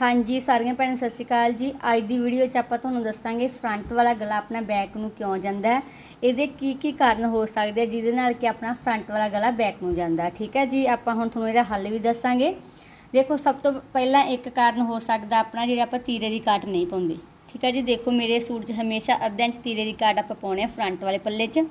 ਹਾਂਜੀ, ਸਾਰੀਆਂ ਭੈਣਾਂ, ਸਤਿ ਸ਼੍ਰੀ ਅਕਾਲ ਜੀ। ਅੱਜ ਦੀ ਵੀਡੀਓ 'ਚ ਆਪਾਂ ਤੁਹਾਨੂੰ ਦੱਸਾਂਗੇ ਫਰੰਟ ਵਾਲਾ ਗਲਾ ਆਪਣਾ ਬੈਕ ਨੂੰ ਕਿਉਂ ਜਾਂਦਾ ਹੈ। ਇਹਦੇ ਕੀ ਕੀ ਕਾਰਨ ਹੋ ਸਕਦੇ ਆ, ਜਿਹਦੇ ਨਾਲ ਕਿ ਆਪਣਾ ਫਰੰਟ ਵਾਲਾ ਗਲਾ ਬੈਕ ਨੂੰ ਜਾਂਦਾ ਠੀਕ ਹੈ ਜੀ, ਆਪਾਂ ਹੁਣ ਤੁਹਾਨੂੰ ਇਹਦਾ ਹੱਲ ਵੀ ਦੱਸਾਂਗੇ। ਦੇਖੋ, ਸਭ ਤੋਂ ਪਹਿਲਾਂ ਇੱਕ ਕਾਰਨ ਹੋ ਸਕਦਾ ਆਪਣਾ ਜਿਹੜਾ ਆਪਾਂ ਤੀਰੇ ਦੀ ਕਾਟ ਨਹੀਂ ਪਾਉਂਦੇ। ਠੀਕ ਹੈ ਜੀ, ਦੇਖੋ ਮੇਰੇ ਸੂਟ 'ਚ ਹਮੇਸ਼ਾ ਅੱਧਾ ਇੰਚ ਤੀਰੇ ਦੀ ਕਾਟ ਆਪਾਂ ਪਾਉਣੇ ਆ ਫਰੰਟ ਵਾਲੇ ਪੱਲੇ 'ਚ।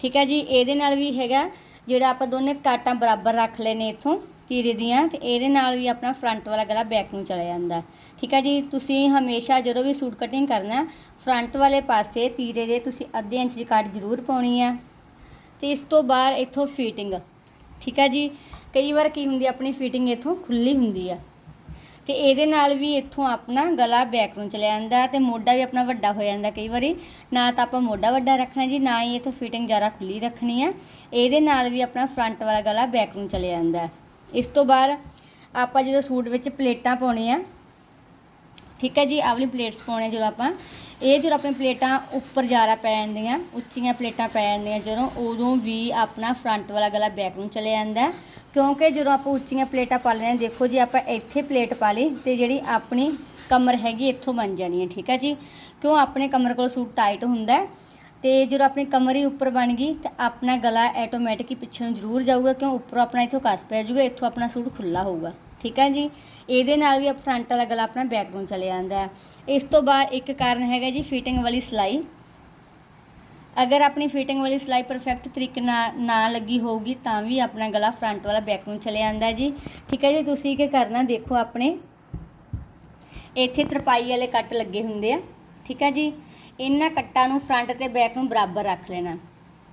ਠੀਕ ਹੈ ਜੀ, ਇਹਦੇ ਨਾਲ ਵੀ ਹੈਗਾ, ਜਿਹੜਾ ਆਪਾਂ ਦੋਨੇ ਕਾਟਾਂ ਬਰਾਬਰ ਰੱਖ ਲੈਨੇ ਇੱਥੋਂ। ਤੀਰੇ ਦੀਆਂ ਤੇ ਇਹਦੇ ਨਾਲ ਵੀ ਆਪਣਾ ਫਰੰਟ ਵਾਲਾ ਗਲਾ ਬੈਕ ਨੂੰ ਚਲਾ ਜਾਂਦਾ ਠੀਕ ਹੈ ਜੀ? ਤੁਸੀਂ ਹਮੇਸ਼ਾ ਜਦੋਂ ਵੀ ਸੂਟ ਕਟਿੰਗ ਕਰਨਾ ਫਰੰਟ ਵਾਲੇ ਪਾਸੇ ਤੀਰੇ ਦੇ ਤੁਸੀਂ ਅੱਧੇ ਇੰਚ ਦੀ ਕੱਟ ਜ਼ਰੂਰ ਪਾਉਣੀ ਆ ਤੇ ਇਸ ਤੋਂ ਬਾਅਦ ਇੱਥੋਂ ਫਿਟਿੰਗ ਠੀਕ ਹੈ ਜੀ? ਕਈ ਵਾਰ ਕੀ ਹੁੰਦੀ ਆਪਣੀ ਫਿਟਿੰਗ ਇੱਥੋਂ ਖੁੱਲੀ ਹੁੰਦੀ ਆ ਤੇ ਇਹਦੇ ਨਾਲ ਵੀ ਇੱਥੋਂ ਆਪਣਾ ਗਲਾ ਬੈਕ ਨੂੰ ਚਲਿਆ ਜਾਂਦਾ ਤੇ ਮੋਢਾ ਵੀ ਆਪਣਾ ਵੱਡਾ ਹੋ ਜਾਂਦਾ ਕਈ ਵਾਰੀ। ਨਾ ਤਾਂ ਆਪਾਂ ਮੋਢਾ ਵੱਡਾ ਰੱਖਣਾ ਜੀ, ਨਾ ਹੀ ਇੱਥੋਂ ਫਿਟਿੰਗ ਜ਼ਿਆਦਾ ਖੁੱਲੀ ਰੱਖਣੀ ਆ ਇਹਦੇ ਨਾਲ ਵੀ ਆਪਣਾ ਫਰੰਟ ਵਾਲਾ ਗਲਾ ਬੈਕ ਨੂੰ ਚਲਿਆ ਜਾਂਦਾ ਇਸ ਤੋਂ ਬਾਅਦ ਆਪਾਂ ਜਦੋਂ ਸੂਟ ਵਿੱਚ ਪਲੇਟਾਂ ਪਾਉਣੇ ਆ ਠੀਕ ਹੈ ਜੀ ਆਵਲੀ ਪਲੇਟਸ ਪਾਉਣੇ ਜਦੋਂ ਆਪਾਂ, ਇਹ ਜਦੋਂ ਆਪਣੀ ਪਲੇਟਾਂ ਉੱਪਰ ਜ਼ਿਆਦਾ ਪੈ ਜਾਂਦੀਆਂ, ਉੱਚੀਆਂ ਪਲੇਟਾਂ ਪੈ ਜਾਂਦੀਆਂ, ਜਦੋਂ ਉਦੋਂ ਵੀ ਆਪਣਾ ਫਰੰਟ ਵਾਲਾ ਗਲਾ ਬੈਕ ਨੂੰ ਚਲੇ ਜਾਂਦਾ ਕਿਉਂਕਿ ਜਦੋਂ ਆਪਾਂ ਉੱਚੀਆਂ ਪਲੇਟਾਂ ਪਾ ਲੈਂਦੇ ਹਾਂ, ਦੇਖੋ ਜੀ, ਆਪਾਂ ਇੱਥੇ ਪਲੇਟ ਪਾ ਲਈ ਤੇ ਜਿਹੜੀ ਆਪਣੀ ਕਮਰ ਹੈਗੀ ਇੱਥੋਂ ਬਣ ਜਾਣੀ ਹੈ, ਠੀਕ ਹੈ ਜੀ, ਕਿਉਂ ਆਪਣੇ ਕਮਰ ਕੋਲ ਸੂਟ ਟਾਈਟ ਹੁੰਦਾ ਹੈ ਤੇ ਜਦੋਂ ਆਪਣੀ ਕਮਰ ਹੀ ਉੱਪਰ ਬਣ ਗਈ ਤਾਂ ਆਪਣਾ ਗਲਾ ਆਟੋਮੈਟਿਕ ਹੀ ਪਿੱਛੇ ਨੂੰ ਜ਼ਰੂਰ ਜਾਊਗਾ ਕਿਉਂ? ਉੱਪਰੋਂ ਆਪਣਾ ਇੱਥੋਂ ਕੱਸ ਪੈ ਜਾਊਗਾ, ਇੱਥੋਂ ਆਪਣਾ ਸੂਟ ਖੁੱਲਾ ਹੋਊਗਾ। ਠੀਕ ਹੈ ਜੀ? ਇਹਦੇ ਨਾਲ ਵੀ ਫਰੰਟ ਵਾਲਾ ਗਲਾ ਆਪਣਾ ਬੈਕ ਚਲੇ ਜਾਂਦਾ ਹੈ। ਇਸ ਤੋਂ ਬਾਅਦ ਇੱਕ ਕਾਰਨ ਹੈਗਾ ਜੀ ਫਿਟਿੰਗ ਵਾਲੀ ਸਿਲਾਈ। ਅਗਰ ਆਪਣੀ ਫਿਟਿੰਗ ਵਾਲੀ ਸਿਲਾਈ ਪਰਫੈਕਟ ਤਰੀਕੇ ਨਾਲ ਨਾ ਲੱਗੀ ਹੋਊਗੀ ਤਾਂ ਵੀ ਆਪਣਾ ਗਲਾ ਫਰੰਟ ਵਾਲਾ ਬੈਕ ਨੂੰ ਚਲੇ ਜਾਂਦਾ ਜੀ। ਠੀਕ ਹੈ ਜੀ? ਤੁਸੀਂ ਕੀ ਕਰਨਾ? ਦੇਖੋ ਆਪਣੇ। ਇੱਥੇ ਤਰਪਾਈ ਵਾਲੇ ਕੱਟ ਲੱਗੇ ਹੁੰਦੇ ਆ। ਠੀਕ ਹੈ ਜੀ? ਇਹਨਾਂ ਕੱਟਾਂ ਨੂੰ ਫਰੰਟ ਤੇ ਬੈਕ ਨੂੰ ਬਰਾਬਰ ਰੱਖ ਲੈਣਾ।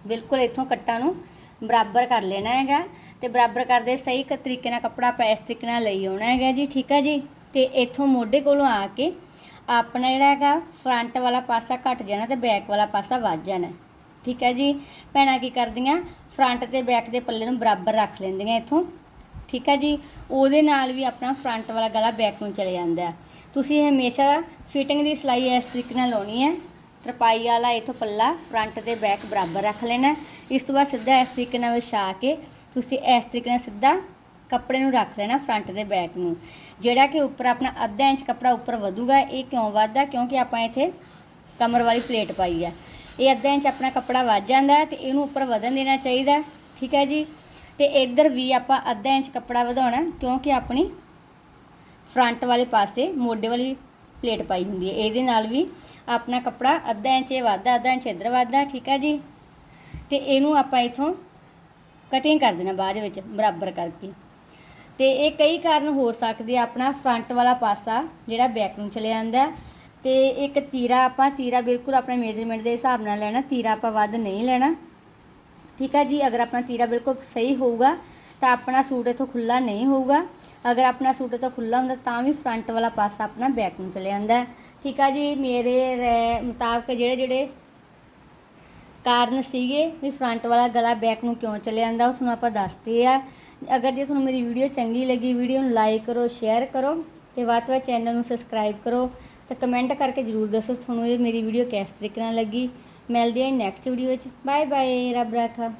ਬਿਲਕੁਲ ਇੱਥੋਂ ਕੱਟਾਂ ਨੂੰ ਬਰਾਬਰ ਕਰ ਲੈਣਾ ਹੈਗਾ ਤੇ ਬਰਾਬਰ ਕਰਦੇ ਸਹੀ ਕ ਤਰੀਕੇ ਨਾਲ ਕੱਪੜਾ ਆਪਾਂ ਇਸ ਤਰੀਕੇ ਨਾਲ ਲਈ ਆਉਣਾ ਹੈਗਾ ਜੀ, ਠੀਕ ਹੈ ਜੀ? ਤੇ ਇੱਥੋਂ ਮੋਢੇ ਕੋਲੋਂ ਆ ਕੇ ਆਪਣਾ ਜਿਹੜਾ ਹੈਗਾ ਫਰੰਟ ਵਾਲਾ ਪਾਸਾ ਘਟ ਜਾਣਾ ਤੇ ਬੈਕ ਵਾਲਾ ਪਾਸਾ ਵੱਧ ਜਾਣਾ। ਠੀਕ ਹੈ ਜੀ? ਭੈਣਾਂ ਕੀ ਕਰਦੀਆਂ? ਫਰੰਟ ਤੇ ਬੈਕ ਦੇ ਪੱਲੇ ਨੂੰ ਬਰਾਬਰ ਰੱਖ ਲੈਂਦੀਆਂ ਇੱਥੋਂ। ਠੀਕ ਹੈ ਜੀ? ਉਹਦੇ ਨਾਲ ਵੀ ਆਪਣਾ ਫਰੰਟ ਵਾਲਾ ਗਲਾ ਬੈਕ ਨੂੰ ਚਲੇ ਜਾਂਦਾ। ਤੁਸੀਂ ਹਮੇਸ਼ਾ ਫਿਟਿੰਗ ਦੀ ਸਿਲਾਈ ਇਸ ਤਰੀਕੇ ਨਾਲ ਲਾਉਣੀ ਹੈ। ਤਰਪਾਈ ਵਾਲਾ ਇਥੋਂ ਪੱਲਾ ਫਰੰਟ ਤੇ ਬੈਕ ਬਰਾਬਰ ਰੱਖ ਲੈਣਾ ਇਸ ਤੋਂ ਬਾਅਦ ਸਿੱਧਾ ਇਸ ਤਰੀਕੇ ਨਾਲ ਵਿਛਾ ਕੇ ਤੁਸੀਂ ਇਸ ਤਰੀਕੇ ਨਾਲ ਸਿੱਧਾ ਕੱਪੜੇ ਨੂੰ ਰੱਖ ਲੈਣਾ ਫਰੰਟ ਦੇ ਬੈਕ ਨੂੰ। ਜਿਹੜਾ ਕਿ ਉੱਪਰ ਆਪਣਾ ਅੱਧਾ ਇੰਚ ਕੱਪੜਾ ਉੱਪਰ ਵਧੂਗਾ, ਇਹ ਕਿਉਂ ਵੱਧਦਾ? ਕਿਉਂਕਿ ਆਪਾਂ ਇੱਥੇ ਕਮਰ ਵਾਲੀ ਪਲੇਟ ਪਾਈ ਆ। ਇਹ ਅੱਧਾ ਇੰਚ ਆਪਣਾ ਕੱਪੜਾ ਵੱਧ ਜਾਂਦਾ ਹੈ ਤੇ ਇਹਨੂੰ ਉੱਪਰ ਵਧਣ ਦੇਣਾ ਚਾਹੀਦਾ ਠੀਕ ਹੈ ਜੀ? ਤੇ ਇੱਧਰ ਵੀ ਆਪਾਂ ਅੱਧਾ ਇੰਚ ਕੱਪੜਾ ਵਧਾਉਣਾ ਕਿਉਂਕਿ ਆਪਣੀ ਫਰੰਟ ਵਾਲੇ ਪਾਸੇ ਮੋਢੇ ਵਾਲੀ ਪਲੇਟ ਪਾਈ ਹੁੰਦੀ ਹੈ। ਇਹਦੇ ਨਾਲ ਵੀ ਆਪਣਾ ਕੱਪੜਾ ਅੱਧਾ ਇੰਚ ਇਹ ਵੱਧਦਾ ਅੱਧਾ ਇੰਚ ਇੱਧਰ ਵੱਧਦਾ, ਠੀਕ ਹੈ ਜੀ? ਤੇ ਇਹਨੂੰ ਆਪਾਂ ਇਥੋਂ ਕਟਿੰਗ ਕਰ ਦੇਣਾ ਬਾਅਦ ਵਿੱਚ, ਬਰਾਬਰ ਕਰਕੇ। ਤੇ ਇਹ ਕਈ ਕਾਰਨ ਹੋ ਸਕਦੇ ਆ, ਆਪਣਾ ਫਰੰਟ ਵਾਲਾ ਪਾਸਾ ਜਿਹੜਾ ਬੈਕ ਨੂੰ ਚਲੇ ਜਾਂਦਾ। ਹੈ। ਤੇ ਇੱਕ ਤੀਰਾ ਆਪਾਂ, ਤੀਰਾ ਬਿਲਕੁਲ ਆਪਣੇ ਮੇਜ਼ਰਮੈਂਟ ਦੇ ਹਿਸਾਬ ਨਾਲ ਲੈਣਾ, ਤੀਰਾ ਆਪਾਂ ਵੱਧ ਨਹੀਂ ਲੈਣਾ। ਠੀਕ ਹੈ ਜੀ? ਅਗਰ ਆਪਣਾ ਤੀਰਾ ਬਿਲਕੁਲ ਸਹੀ ਹੋਊਗਾ ਤਾਂ ਆਪਣਾ ਸੂਟ ਇਥੋਂ ਖੁੱਲਾ ਨਹੀਂ ਹੋਊਗਾ। ਅਗਰ ਆਪਣਾ ਸੂਟ ਇਥੋਂ ਖੁੱਲਾ ਹੁੰਦਾ ਤਾਂ ਵੀ ਫਰੰਟ ਵਾਲਾ ਪਾਸਾ ਆਪਣਾ ਬੈਕ ਨੂੰ ਚਲੇ ਜਾਂਦਾ ਠੀਕ ਆ ਜੀ, ਮੇਰੇ ਰਾਏ ਮੁਤਾਬਕ ਜਿਹੜੇ ਜਿਹੜੇ ਕਾਰਨ ਸੀਗੇ ਵੀ ਫਰੰਟ ਵਾਲਾ ਗਲਾ ਬੈਕ ਨੂੰ ਕਿਉਂ ਚਲੇ ਜਾਂਦਾ, ਉਹ ਤੁਹਾਨੂੰ ਆਪਾਂ ਦੱਸਦੇ ਆ। ਅਗਰ ਜੇ ਤੁਹਾਨੂੰ ਮੇਰੀ ਵੀਡੀਓ ਚੰਗੀ ਲੱਗੀ ਵੀਡੀਓ ਨੂੰ ਲਾਈਕ ਕਰੋ ਸ਼ੇਅਰ ਕਰੋ ਤੇ ਵੱਧ ਤੋਂ ਵੱਧ ਚੈਨਲ ਨੂੰ ਸਬਸਕ੍ਰਾਈਬ ਕਰੋ। ਤੇ ਕਮੈਂਟ ਕਰਕੇ ਜਰੂਰ ਦੱਸੋ ਤੁਹਾਨੂੰ ਇਹ ਮੇਰੀ ਵੀਡੀਓ ਕਿਸ ਤਰੀਕੇ ਨਾਲ ਲੱਗੀ। ਮਿਲਦੇ ਹਾਂ ਨੈਕਸਟ ਵੀਡੀਓ ਵਿੱਚ। ਬਾਏ ਬਾਏ ਰੱਬ ਰਾਖਾ।